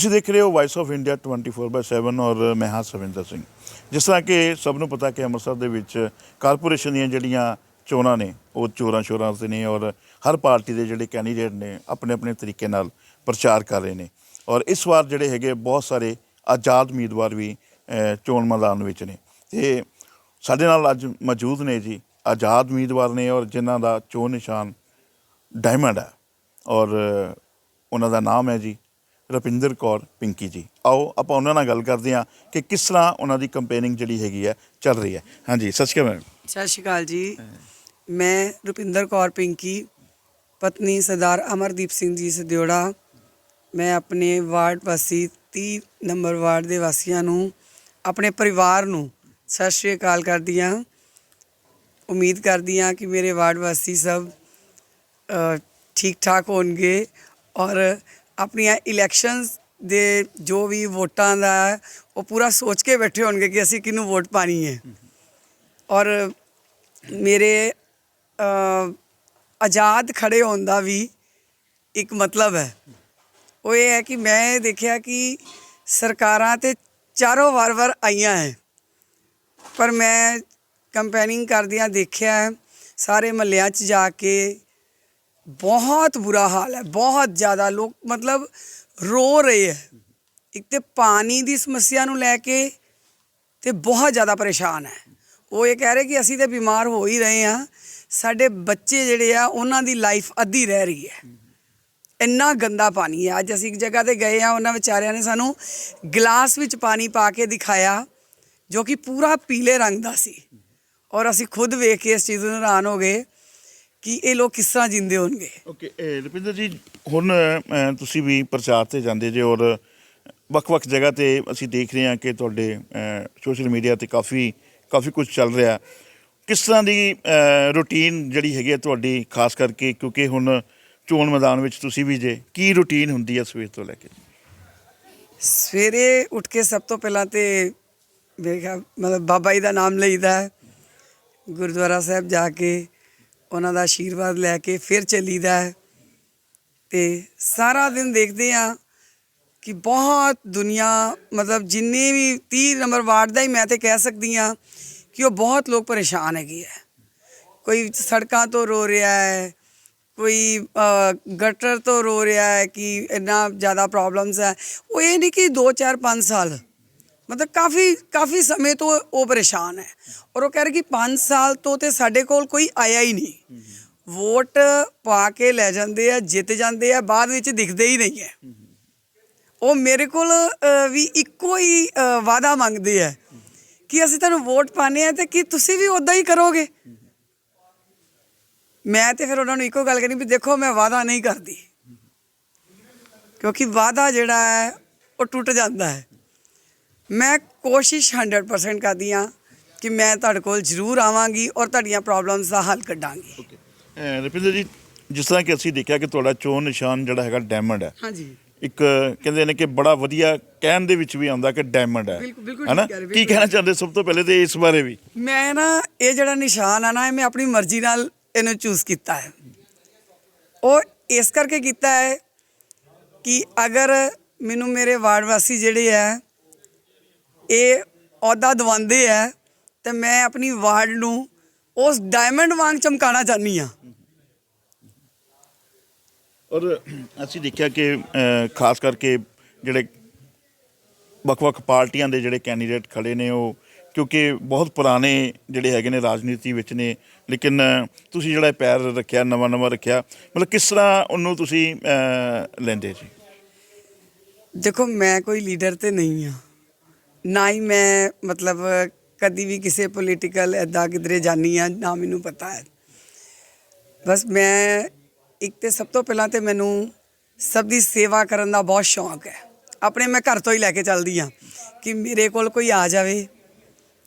ਤੁਸੀਂ ਦੇਖ ਰਹੇ ਹੋ ਵਾਇਸ ਆਫ ਇੰਡੀਆ 24/7 ਔਰ ਮੈਂ ਹਾਂ ਸਵਿੰਦਰ ਸਿੰਘ। ਜਿਸ ਤਰ੍ਹਾਂ ਕਿ ਸਭ ਨੂੰ ਪਤਾ ਕਿ ਅੰਮ੍ਰਿਤਸਰ ਦੇ ਵਿੱਚ ਕਾਰਪੋਰੇਸ਼ਨ ਦੀਆਂ ਜਿਹੜੀਆਂ ਚੋਣਾਂ ਨੇ, ਉਹ ਚੋਰਾਂ ਸ਼ੋਰਾਂ ਤੇ ਨੇ ਔਰ ਹਰ ਪਾਰਟੀ ਦੇ ਜਿਹੜੇ ਕੈਂਡੀਡੇਟ ਨੇ ਆਪਣੇ ਆਪਣੇ ਤਰੀਕੇ ਨਾਲ ਪ੍ਰਚਾਰ ਕਰ ਰਹੇ ਨੇ। ਔਰ ਇਸ ਵਾਰ ਜਿਹੜੇ ਹੈਗੇ ਬਹੁਤ ਸਾਰੇ ਆਜ਼ਾਦ ਉਮੀਦਵਾਰ ਵੀ ਚੋਣ ਮੈਦਾਨ ਵਿੱਚ ਨੇ। ਤੇ ਸਾਡੇ ਨਾਲ ਅੱਜ ਮੌਜੂਦ ਨੇ ਜੀ, ਆਜ਼ਾਦ ਉਮੀਦਵਾਰ ਨੇ ਔਰ ਜਿਨ੍ਹਾਂ ਦਾ ਚੋਣ ਨਿਸ਼ਾਨ ਡਾਇਮੰਡ ਹੈ। ਔਰ ਉਹਨਾਂ ਦਾ ਨਾਮ ਹੈ ਜੀ ਰੁਪਿੰਦਰ ਕੌਰ ਪਿੰਕੀ ਜੀ। ਆਓ, ਆਪਾਂ ਉਹਨਾਂ ਨਾਲ ਗੱਲ ਕਰਦੇ ਹਾਂ ਕਿ ਕਿਸ ਤਰ੍ਹਾਂ ਉਹਨਾਂ ਦੀ ਕੰਪੇਨਿੰਗ ਜਿਹੜੀ ਹੈਗੀ ਹੈ, ਚੱਲ ਰਹੀ ਹੈ। ਹਾਂਜੀ, ਸਤਿ ਸ਼੍ਰੀ ਅਕਾਲ ਮੈਮ ਸਤਿ ਸ਼੍ਰੀ ਅਕਾਲ ਜੀ। ਮੈਂ ਰੁਪਿੰਦਰ ਕੌਰ ਪਿੰਕੀ, ਪਤਨੀ ਸਰਦਾਰ ਅਮਰਦੀਪ ਸਿੰਘ ਜੀ ਸਦਿਓੜਾ। ਮੈਂ ਆਪਣੇ ਵਾਰਡ ਵਾਸੀ 30 ਨੰਬਰ ਵਾਰਡ ਦੇ ਵਾਸੀਆਂ ਨੂੰ, ਆਪਣੇ ਪਰਿਵਾਰ ਨੂੰ ਸਤਿ ਸ਼੍ਰੀ ਅਕਾਲ ਕਰਦੀ ਹਾਂ। ਉਮੀਦ ਕਰਦੀ ਹਾਂ ਕਿ ਮੇਰੇ ਵਾਰਡ ਵਾਸੀ ਸਭ ਠੀਕ ਠਾਕ ਹੋਣਗੇ ਔਰ ਆਪਣੀਆਂ ਇਲੈਕਸ਼ਨਸ ਦੇ ਜੋ ਵੀ ਵੋਟਾਂ ਦਾ ਉਹ ਪੂਰਾ ਸੋਚ ਕੇ ਬੈਠੇ ਹੋਣਗੇ ਕਿ ਅਸੀਂ ਕਿਹਨੂੰ ਵੋਟ ਪਾਣੀ ਹੈ। ਔਰ ਮੇਰੇ ਆਜ਼ਾਦ ਖੜੇ ਹੋਣ ਦਾ ਵੀ ਇੱਕ ਮਤਲਬ ਹੈ। ਉਹ ਇਹ ਹੈ ਕਿ ਮੈਂ ਇਹ ਦੇਖਿਆ ਕਿ ਸਰਕਾਰਾਂ ਤੇ ਚਾਰੋਂ ਵਾਰ-ਵਾਰ ਆਈਆਂ ਹੈ। ਪਰ ਮੈਂ ਕੰਪੇਨਿੰਗ ਕਰਦਿਆਂ ਦੇਖਿਆ ਸਾਰੇ ਮਹੱਲਿਆਂ 'ਚ ਜਾ ਕੇ ਬਹੁਤ ਬੁਰਾ ਹਾਲ ਹੈ, ਬਹੁਤ ਜ਼ਿਆਦਾ। ਲੋਕ ਮਤਲਬ ਰੋ ਰਹੇ ਹੈ। ਇੱਕ ਤੇ ਪਾਣੀ ਦੀ ਸਮੱਸਿਆ ਨੂੰ ਲੈ ਕੇ ਤੇ ਬਹੁਤ ਜ਼ਿਆਦਾ ਪਰੇਸ਼ਾਨ ਹੈ। ਉਹ ਇਹ ਕਹਿ ਰਹੇ ਕਿ ਅਸੀਂ ਤੇ ਬਿਮਾਰ ਹੋ ਹੀ ਰਹੇ ਹਾਂ। ਸਾਡੇ ਬੱਚੇ ਜਿਹੜੇ ਆ, ਉਹਨਾਂ ਦੀ ਲਾਈਫ ਅੱਧੀ ਰਹਿ ਰਹੀ ਹੈ। ਇੰਨਾ ਗੰਦਾ ਪਾਣੀ ਹੈ। ਅੱਜ ਅਸੀਂ ਇੱਕ ਜਗ੍ਹਾ ਤੇ ਗਏ ਆ ਉਹਨਾਂ ਵਿਚਾਰਿਆਂ ਨੇ ਸਾਨੂੰ ਗਲਾਸ ਵਿੱਚ ਪਾਣੀ ਪਾ ਕੇ ਦਿਖਾਇਆ, ਜੋ ਕਿ ਪੂਰਾ ਪੀਲੇ ਰੰਗ ਦਾ ਸੀ। ਔਰ ਅਸੀਂ ਖੁਦ ਵੇਖ ਕੇ ਇਸ ਚੀਜ਼ ਨੂੰ ਹੈਰਾਨ ਹੋ ਗਏ। ਕਿ ਇਹ ਲੋਕ ਕਿਸ ਤਰ੍ਹਾਂ ਜਿੰਦੇ ਹੋਣਗੇ? ਓਕੇ ਰੁਪਿੰਦਰ ਜੀ ਹੁਣ ਅ, ਤੁਸੀਂ ਵੀ ਪ੍ਰਚਾਰ ਤੇ ਜਾਂਦੇ ਜੇ ਔਰ ਵੱਖ-ਵੱਖ ਜਗ੍ਹਾ ਤੇ ਅਸੀਂ ਦੇਖ ਰਹੇ ਹਾਂ ਕਿ ਤੁਹਾਡੇ ਸੋਸ਼ਲ ਮੀਡੀਆ ਤੇ ਕਾਫੀ ਕਾਫੀ ਕੁਝ ਚੱਲ ਰਿਹਾ। ਕਿਸ ਤਰ੍ਹਾਂ ਦੀ ਰੁਟੀਨ ਜਿਹੜੀ ਹੈਗੀ ਹੈ ਤੁਹਾਡੀ ਖਾਸ ਕਰਕੇ ਕਿਉਂਕਿ ਹੁਣ ਚੋਣ ਮੈਦਾਨ ਵਿੱਚ ਤੁਸੀਂ ਵੀ ਜੇ ਕੀ ਰੁਟੀਨ ਹੁੰਦੀ ਹੈ ਸਵੇਰ ਤੋਂ ਲੈ ਕੇ? ਸਵੇਰੇ ਉੱਠ ਕੇ ਸਭ ਤੋਂ ਪਹਿਲਾਂ ਤੇ ਮੇਰੇ ਖਿਆਲ ਮਤਲਬ ਬਾਬਾ ਜੀ ਦਾ ਨਾਮ ਲਈਦਾ ਹੈ ਗੁਰਦੁਆਰਾ ਸਾਹਿਬ ਜਾ ਕੇ। ਉਹਨਾਂ ਦਾ ਆਸ਼ੀਰਵਾਦ ਲੈ ਕੇ ਫਿਰ ਚੱਲੀਦਾ ਹੈ। ਤੇ ਸਾਰਾ ਦਿਨ ਦੇਖਦੇ ਆ ਕਿ ਬਹੁਤ ਦੁਨੀਆ, ਮਤਲਬ ਜਿੰਨੇ ਵੀ 30 ਨੰਬਰ ਵਾਰਡ ਦਾ ਹੀ ਮੈਂ ਤੇ ਕਹਿ ਸਕਦੀ ਆ ਕਿ ਉਹ ਬਹੁਤ ਲੋਕ ਪਰੇਸ਼ਾਨ ਹੈਗੇ ਹੈ ਕੋਈ ਸੜਕਾਂ ਤੋਂ ਰੋ ਰਿਹਾ ਹੈ, ਕੋਈ ਗਟਰ ਤੋਂ ਰੋ ਰਿਹਾ ਹੈ ਕਿ ਇੰਨਾ ਜ਼ਿਆਦਾ ਪ੍ਰੋਬਲਮਸ ਹੈ। ਉਹ ਇਹ ਨਹੀਂ ਕਿ 2 4 5 ਸਾਲ ਮਤਲਬ ਕਾਫੀ ਕਾਫੀ ਸਮੇਂ ਤੋਂ ਉਹ ਪਰੇਸ਼ਾਨ ਹੈ। ਔਰ ਉਹ ਕਹਿ ਰਹੇ ਕਿ 5 ਸਾਲ ਤੋਂ ਤੇ ਸਾਡੇ ਕੋਲ ਕੋਈ ਆਇਆ ਹੀ ਨਹੀਂ। ਵੋਟ ਪਾ ਕੇ ਲੈ ਜਾਂਦੇ ਆ ਜਿੱਤ ਜਾਂਦੇ ਆ ਬਾਅਦ ਵਿੱਚ ਦਿਖਦੇ ਹੀ ਨਹੀਂ ਹੈ। ਉਹ ਮੇਰੇ ਕੋਲ ਵੀ ਇੱਕੋ ਹੀ ਅ, ਵਾਅਦਾ ਮੰਗਦੇ ਆ ਕਿ ਅਸੀਂ ਤੁਹਾਨੂੰ ਵੋਟ ਪਾਣੇ ਆ ਤੇ ਕਿ ਤੁਸੀਂ ਵੀ ਉਦਾਂ ਹੀ ਕਰੋਗੇ? ਮੈਂ ਤੇ ਫਿਰ ਉਹਨਾਂ ਨੂੰ ਇੱਕੋ ਗੱਲ ਕਰਨੀ ਵੀ ਦੇਖੋ ਮੈਂ ਵਾਅਦਾ ਨਹੀਂ ਕਰਦੀ। ਕਿਉਂਕਿ ਵਾਅਦਾ ਜਿਹੜਾ ਹੈ ਉਹ ਟੁੱਟ ਜਾਂਦਾ ਹੈ। ਮੈਂ ਕੋਸ਼ਿਸ਼ 100% ਕਰਦੀ ਹਾਂ ਕਿ ਮੈਂ ਤੁਹਾਡੇ ਕੋਲ ਜ਼ਰੂਰ ਆਵਾਂਗੀ ਔਰ ਤੁਹਾਡੀਆਂ ਪ੍ਰੋਬਲਮਸ ਦਾ ਹੱਲ ਕੱਢਾਂਗੀ। ਰੁਪਿੰਦਰ ਜੀ ਜਿਸ ਤਰ੍ਹਾਂ ਕਿ ਅਸੀਂ ਦੇਖਿਆ ਕਿ ਤੁਹਾਡਾ ਚੋਣ ਨਿਸ਼ਾਨ ਜਿਹੜਾ ਹੈਗਾ ਡਾਇਮੰਡ ਹੈ। ਹਾਂਜੀ। ਇੱਕ ਕਹਿੰਦੇ ਨੇ ਕਿ ਬੜਾ ਵਧੀਆ ਕਹਿਣ ਦੇ ਵਿੱਚ ਵੀ ਆਉਂਦਾ ਕਿ ਡਾਇਮੰਡ ਹੈ। ਹੈਨਾ? ਕੀ। ਕਹਿਣਾ ਚਾਹੁੰਦੇ ਸਭ ਤੋਂ ਪਹਿਲੇ ਤੇ ਇਸ ਬਾਰੇ ਵੀ? ਮੈਂ ਨਾ ਇਹ ਜਿਹੜਾ ਨਿਸ਼ਾਨ ਆ ਨਾ ਇਹ ਮੈਂ ਆਪਣੀ ਮਰਜ਼ੀ ਨਾਲ ਇਹਨੂੰ ਚੂਜ਼ ਕੀਤਾ ਹੈ। ਉਹ ਇਸ ਕਰਕੇ ਕੀਤਾ ਹੈ ਕਿ ਅਗਰ ਮੈਨੂੰ ਮੇਰੇ ਵਾਰਡ ਵਾਸੀ ਜਿਹੜੇ ਆ ਇਹ ਅਹੁਦਾ ਦਵਾਉਂਦੇ ਆ ਤੇ ਮੈਂ ਆਪਣੀ ਵਾਰਡ ਨੂੰ ਉਸ ਡਾਇਮੰਡ ਵਾਂਗ ਚਮਕਾਣਾ ਚਾਹਨੀ ਆ ਔਰ ਅਸੀਂ ਦੇਖਿਆ ਕਿ ਖਾਸ ਕਰਕੇ ਜਿਹੜੇ ਵੱਖ-ਵੱਖ ਪਾਰਟੀਆਂ ਦੇ ਜਿਹੜੇ ਕੈਂਡੀਡੇਟ ਖੜੇ ਨੇ ਉਹ ਕਿਉਂਕਿ ਬਹੁਤ ਪੁਰਾਣੇ ਜਿਹੜੇ ਹੈਗੇ ਨੇ ਰਾਜਨੀਤੀ ਵਿੱਚ ਨੇ ਲੇਕਿਨ ਤੁਸੀਂ ਜਿਹੜਾ ਪੈਰ ਰੱਖਿਆ ਨਵਾਂ-ਨਵਾਂ ਰੱਖਿਆ ਮਤਲਬ ਕਿਸ ਤਰ੍ਹਾਂ ਉਹਨੂੰ ਤੁਸੀਂ ਲੈਂਦੇ ਜੀ? ਦੇਖੋ ਮੈਂ ਕੋਈ ਲੀਡਰ ਤੇ ਨਹੀਂ ਆ ਨਾ ਹੀ ਮੈਂ ਮਤਲਬ ਕਦੀ ਵੀ ਕਿਸੇ ਪੋਲੀਟੀਕਲ ਐਦਾਂ ਕਿਧਰੇ ਜਾਨੀ ਆ ਨਾ ਮੈਨੂੰ ਪਤਾ ਹੈ। ਬਸ ਮੈਂ ਇੱਕ ਤੇ ਸਭ ਤੋਂ ਪਹਿਲਾਂ ਤੇ ਮੈਨੂੰ ਸਭ ਦੀ ਸੇਵਾ ਕਰਨ ਦਾ ਬਹੁਤ ਸ਼ੌਂਕ ਹੈ। ਆਪਣੇ ਮੈਂ ਘਰ ਤੋਂ ਹੀ ਲੈ ਕੇ ਚੱਲਦੀ ਆ ਕਿ ਮੇਰੇ ਕੋਲ ਕੋਈ ਆ ਜਾਵੇ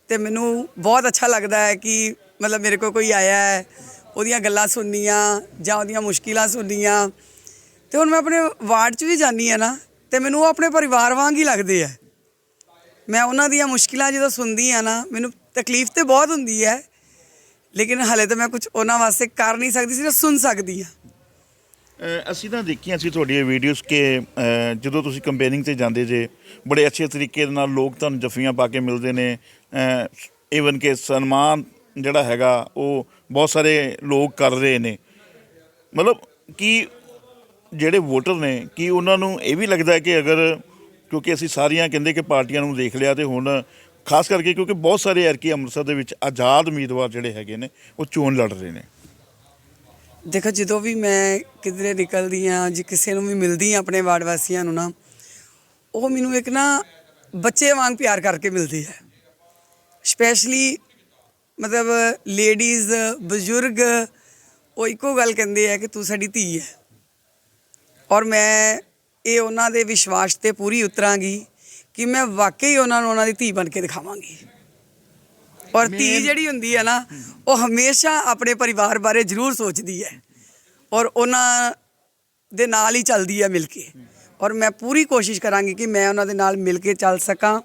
ਤੇ ਮੈਨੂੰ ਬਹੁਤ ਅੱਛਾ ਲੱਗਦਾ ਹੈ ਕਿ ਮਤਲਬ ਮੇਰੇ ਕੋਲ ਕੋਈ ਆਇਆ ਹੈ, ਉਹਦੀਆਂ ਗੱਲਾਂ ਸੁਣਨੀਆਂ ਜਾਂ ਉਹਦੀਆਂ ਮੁਸ਼ਕਿਲਾਂ ਸੁਣਨੀਆਂ। ਤੇ ਹੁਣ ਮੈਂ ਆਪਣੇ ਵਾਰਡ 'ਚ ਵੀ ਜਾਂਦੀ ਆ ਨਾ, ਤੇ ਮੈਨੂੰ ਉਹ ਆਪਣੇ ਪਰਿਵਾਰ ਵਾਂਗ ਹੀ ਲੱਗਦੇ ਆ। ਮੈਂ ਉਹਨਾਂ ਦੀਆਂ ਮੁਸ਼ਕਿਲਾਂ ਜਦੋਂ ਸੁਣਦੀ ਆ ਨਾ ਮੈਨੂੰ ਤਕਲੀਫ ਤੇ ਬਹੁਤ ਹੁੰਦੀ ਹੈ ਲੇਕਿਨ ਹਲੇ ਤਾਂ ਮੈਂ ਕੁਝ ਉਹਨਾਂ ਵਾਸਤੇ ਕਰ ਨਹੀਂ ਸਕਦੀ ਸਿਰਫ ਸੁਣ ਸਕਦੀ ਆ ਅ, ਅਸੀਂ ਤਾਂ ਦੇਖੀਆਂ ਸੀ ਤੁਹਾਡੀਆਂ ਵੀਡੀਓਜ਼ ਕਿ ਅ, ਜਦੋਂ ਤੁਸੀਂ ਕੰਪੇਨਿੰਗ ਤੇ ਜਾਂਦੇ ਜੇ ਬੜੇ ਅੱਛੇ ਤਰੀਕੇ ਦੇ ਨਾਲ ਲੋਕ ਤੁਹਾਨੂੰ ਜੱਫੀਆਂ ਪਾ ਕੇ ਮਿਲਦੇ ਨੇ ਈਵਨ ਕਿ ਸਨਮਾਨ ਜਿਹੜਾ ਹੈਗਾ ਉਹ ਬਹੁਤ ਸਾਰੇ ਲੋਕ ਕਰ ਰਹੇ ਨੇ। ਮਤਲਬ ਕਿ ਜਿਹੜੇ ਵੋਟਰ ਨੇ ਕਿ ਉਹਨਾਂ ਨੂੰ ਇਹ ਵੀ ਲੱਗਦਾ ਹੈ ਕਿ ਅਗਰ ਕਿਉਂਕਿ ਅਸੀਂ ਸਾਰੀਆਂ ਕਹਿੰਦੇ ਕਿ ਪਾਰਟੀਆਂ ਨੂੰ ਦੇਖ ਲਿਆ ਤੇ ਹੁਣ ਖਾਸ ਕਰਕੇ ਕਿਉਂਕਿ ਬਹੁਤ ਸਾਰੇ ਐਰਕੀ ਅੰਮ੍ਰਿਤਸਰ ਦੇ ਵਿੱਚ ਆਜ਼ਾਦ ਉਮੀਦਵਾਰ ਜਿਹੜੇ ਹੈਗੇ ਨੇ, ਉਹ ਚੋਣ ਲੜ ਰਹੇ ਨੇ। ਦੇਖੋ, ਜਦੋਂ ਵੀ ਮੈਂ ਕਿਧਰੇ ਨਿਕਲਦੀ ਆ ਜੇ ਕਿਸੇ ਨੂੰ ਵੀ ਮਿਲਦੀ ਆ ਆਪਣੇ ਵਾਰਡ ਵਾਸੀਆਂ ਨੂੰ ਨਾ, ਉਹ ਮੈਨੂੰ ਇੱਕ ਨਾ ਬੱਚੇ ਵਾਂਗ ਪਿਆਰ ਕਰਕੇ ਮਿਲਦੀ ਹੈ। ਸਪੈਸ਼ਲੀ ਮਤਲਬ ਲੇਡੀਜ਼ ਬਜ਼ੁਰਗ, ਉਹ ਇੱਕੋ ਗੱਲ ਕਹਿੰਦੇ ਆ ਕਿ ਤੂੰ ਸਾਡੀ ਧੀ ਹੈ। ਔਰ ਮੈਂ ਇਹ ਉਹਨਾਂ ਦੇ ਵਿਸ਼ਵਾਸ ਤੇ ਪੂਰੀ ਉਤਰਾਂਗੀ ਕਿ ਮੈਂ ਵਾਕਈ ਉਹਨਾਂ ਨੂੰ ਉਹਨਾਂ ਦੀ ਧੀ ਬਣ ਕੇ ਦਿਖਾਵਾਂਗੀ। ਔਰ ਧੀ ਜਿਹੜੀ ਹੁੰਦੀ ਹੈ ਨਾ ਉਹ ਹਮੇਸ਼ਾ ਆਪਣੇ ਪਰਿਵਾਰ ਬਾਰੇ ਜ਼ਰੂਰ ਸੋਚਦੀ ਹੈ ਔਰ ਉਹਨਾਂ ਦੇ ਨਾਲ ਹੀ ਚੱਲਦੀ ਹੈ ਮਿਲ ਕੇ। ਔਰ ਮੈਂ ਪੂਰੀ ਕੋਸ਼ਿਸ਼ ਕਰਾਂਗੀ ਕਿ ਮੈਂ ਉਹਨਾਂ ਦੇ ਨਾਲ ਮਿਲ ਕੇ ਚੱਲ ਸਕਾਂ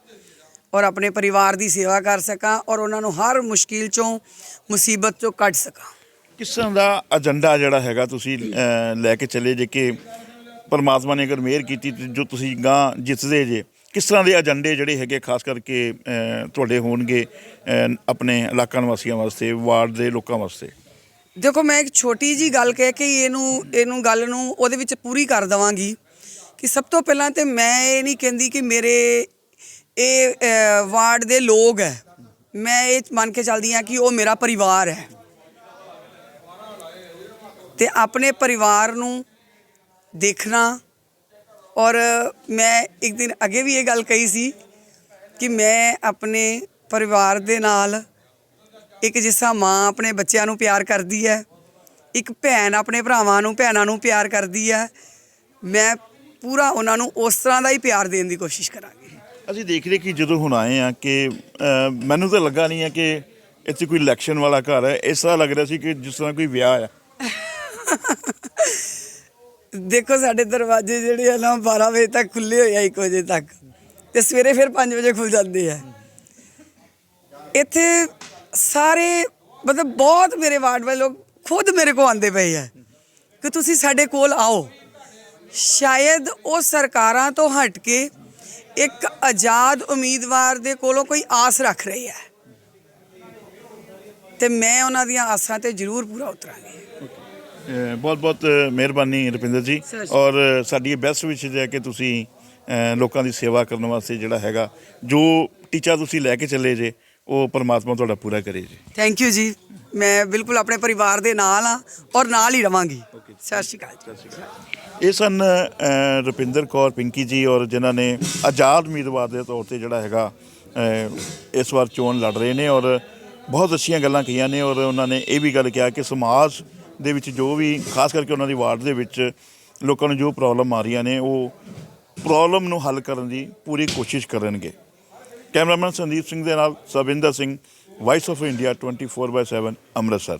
ਔਰ ਆਪਣੇ ਪਰਿਵਾਰ ਦੀ ਸੇਵਾ ਕਰ ਸਕਾਂ ਔਰ ਉਹਨਾਂ ਨੂੰ ਹਰ ਮੁਸ਼ਕਿਲ ਚੋਂ ਮੁਸੀਬਤ ਚੋਂ ਕੱਢ ਸਕਾਂ। ਕਿਸ ਤਰ੍ਹਾਂ ਦਾ ਏਜੰਡਾ ਜਿਹੜਾ ਹੈਗਾ ਤੁਸੀਂ ਲੈ ਕੇ ਚੱਲੇ ਜੇ ਕਿ ਪਰਮਾਤਮਾ ਨੇ ਅਗਰ ਮਿਹਰ ਕੀਤੀ ਜੋ ਤੁਸੀਂ ਗਾਂ ਜਿੱਤਦੇ ਜੇ, ਕਿਸ ਤਰ੍ਹਾਂ ਦੇ ਏਜੰਡੇ ਜਿਹੜੇ ਹੈਗੇ ਖਾਸ ਕਰਕੇ ਤੁਹਾਡੇ ਹੋਣਗੇ ਆਪਣੇ ਇਲਾਕਾ ਨਿਵਾਸੀਆਂ ਵਾਸਤੇ, ਵਾਰਡ ਦੇ ਲੋਕਾਂ ਵਾਸਤੇ? ਦੇਖੋ, ਮੈਂ ਇੱਕ ਛੋਟੀ ਜੀ ਗੱਲ ਕਹਿ ਕੇ ਇਹਨੂੰ ਇਹਨੂੰ ਗੱਲ ਨੂੰ ਉਹਦੇ ਵਿੱਚ ਪੂਰੀ ਕਰ ਦਵਾਂਗੀ ਕਿ ਸਭ ਤੋਂ ਪਹਿਲਾਂ ਤੇ ਮੈਂ ਇਹ ਨਹੀਂ ਕਹਿੰਦੀ ਕਿ ਮੇਰੇ ਇਹ ਵਾਰਡ ਦੇ ਲੋਕ ਹੈ। ਮੈਂ ਇਹ ਮੰਨ ਕੇ ਚੱਲਦੀ ਹਾਂ ਕਿ ਉਹ ਮੇਰਾ ਪਰਿਵਾਰ ਹੈ। ਤੇ ਆਪਣੇ ਪਰਿਵਾਰ ਨੂੰ ਦੇਖਣਾ। ਔਰ ਮੈਂ ਇੱਕ ਦਿਨ ਅੱਗੇ ਵੀ ਇਹ ਗੱਲ ਕਹੀ ਸੀ ਕਿ ਮੈਂ ਆਪਣੇ ਪਰਿਵਾਰ ਦੇ ਨਾਲ ਇੱਕ ਜਿਸ ਮਾਂ ਆਪਣੇ ਬੱਚਿਆਂ ਨੂੰ ਪਿਆਰ ਕਰਦੀ ਹੈ ਇੱਕ ਭੈਣ ਆਪਣੇ ਭਰਾਵਾਂ ਨੂੰ ਭੈਣਾਂ ਨੂੰ ਪਿਆਰ ਕਰਦੀ ਹੈ। ਮੈਂ ਪੂਰਾ ਉਹਨਾਂ ਨੂੰ ਉਸ ਤਰ੍ਹਾਂ ਦਾ ਹੀ ਪਿਆਰ ਦੇਣ ਦੀ ਕੋਸ਼ਿਸ਼ ਕਰਾਂਗੀ। ਅਸੀਂ ਦੇਖ ਰਹੇ ਕਿ ਜਦੋਂ ਹੁਣ ਆਏ ਆ ਕਿ ਮੈਨੂੰ ਤਾਂ ਲੱਗਾ ਨਹੀਂ ਹੈ ਕਿ ਇੱਥੇ ਕੋਈ ਇਲੈਕਸ਼ਨ ਵਾਲਾ ਘਰ ਹੈ। ਇਸ ਤਰ੍ਹਾਂ ਲੱਗ ਰਿਹਾ ਸੀ ਕਿ ਜਿਸ ਤਰ੍ਹਾਂ ਕੋਈ ਵਿਆਹ ਆ ਦੇਖੋ, ਸਾਡੇ ਦਰਵਾਜ਼ੇ ਜਿਹੜੇ ਆ ਨਾ 12 ਵਜੇ ਤੱਕ ਖੁੱਲੇ ਹੋਏ ਆ 1 ਵਜੇ ਤੱਕ। ਤੇ ਸਵੇਰੇ ਫਿਰ 5 ਵਜੇ ਖੁੱਲ ਜਾਂਦੇ ਆ। ਇੱਥੇ ਸਾਰੇ, ਮਤਲਬ ਬਹੁਤ ਮੇਰੇ ਵਾਰਡ ਵਾਲੇ ਲੋਕ ਖੁਦ ਮੇਰੇ ਕੋਲ ਆਉਂਦੇ ਪਏ ਆ ਕਿ ਤੁਸੀਂ ਸਾਡੇ ਕੋਲ ਆਓ। ਸ਼ਾਇਦ ਉਹ ਸਰਕਾਰਾਂ ਤੋਂ ਹਟ ਕੇ ਇੱਕ ਆਜ਼ਾਦ ਉਮੀਦਵਾਰ ਦੇ ਕੋਲੋਂ ਕੋਈ ਆਸ ਰੱਖ ਰਹੇ ਹੈ ਤੇ ਮੈਂ ਉਹਨਾਂ ਦੀਆਂ ਆਸਾਂ ਤੇ ਜ਼ਰੂਰ ਪੂਰਾ ਉਤਰਾਂਗੀ। ਬਹੁਤ ਬਹੁਤ ਮਿਹਰਬਾਨੀ ਰੁਪਿੰਦਰ ਜੀ। ਔਰ ਸਾਡੀ ਇਹ ਬੈਸਟ ਵਿਸ਼ੇਜ ਹੈ ਕਿ ਤੁਸੀਂ ਲੋਕਾਂ ਦੀ ਸੇਵਾ ਕਰਨ ਵਾਸਤੇ ਜਿਹੜਾ ਹੈਗਾ ਜੋ ਟੀਚਾ ਤੁਸੀਂ ਲੈ ਕੇ ਚੱਲੇ ਜੇ ਉਹ ਪਰਮਾਤਮਾ ਤੁਹਾਡਾ ਪੂਰਾ ਕਰੇ ਜੀ। ਥੈਂਕ ਯੂ ਜੀ। ਮੈਂ ਬਿਲਕੁਲ ਆਪਣੇ ਪਰਿਵਾਰ ਦੇ ਨਾਲ ਆ ਔਰ ਨਾਲ ਹੀ ਰਵਾਂਗੀ। ਸਤਿ ਸ਼੍ਰੀ ਅਕਾਲ ਇਹ ਸਨ ਰੁਪਿੰਦਰ ਕੌਰ ਪਿੰਕੀ ਜੀ ਔਰ ਜਿਨ੍ਹਾਂ ਨੇ ਆਜ਼ਾਦ ਉਮੀਦਵਾਰ ਦੇ ਤੌਰ ਤੇ ਜਿਹੜਾ ਹੈਗਾ ਇਸ ਵਾਰ ਚੋਣ ਲੜ ਰਹੇ ਨੇ ਔਰ ਬਹੁਤ ਅੱਛੀਆਂ ਗੱਲਾਂ ਕਹੀਆਂ ਨੇ ਔਰ ਉਹਨਾਂ ਨੇ ਇਹ ਵੀ ਗੱਲ ਕਿਹਾ ਕਿ ਸਮਾਜ ਦੇ ਵਿੱਚ ਜੋ ਵੀ, ਖਾਸ ਕਰਕੇ ਉਹਨਾਂ ਦੀ ਵਾਰਡ ਦੇ ਵਿੱਚ ਲੋਕਾਂ ਨੂੰ ਜੋ ਪ੍ਰੋਬਲਮ ਆ ਰਹੀਆਂ ਨੇ, ਉਹ ਪ੍ਰੋਬਲਮ ਨੂੰ ਹੱਲ ਕਰਨ ਦੀ ਪੂਰੀ ਕੋਸ਼ਿਸ਼ ਕਰਨਗੇ। ਕੈਮਰਾਮੈਨ ਸੰਦੀਪ ਸਿੰਘ ਦੇ ਨਾਲ Swinder Singh voice of India 24/7 Amritsar.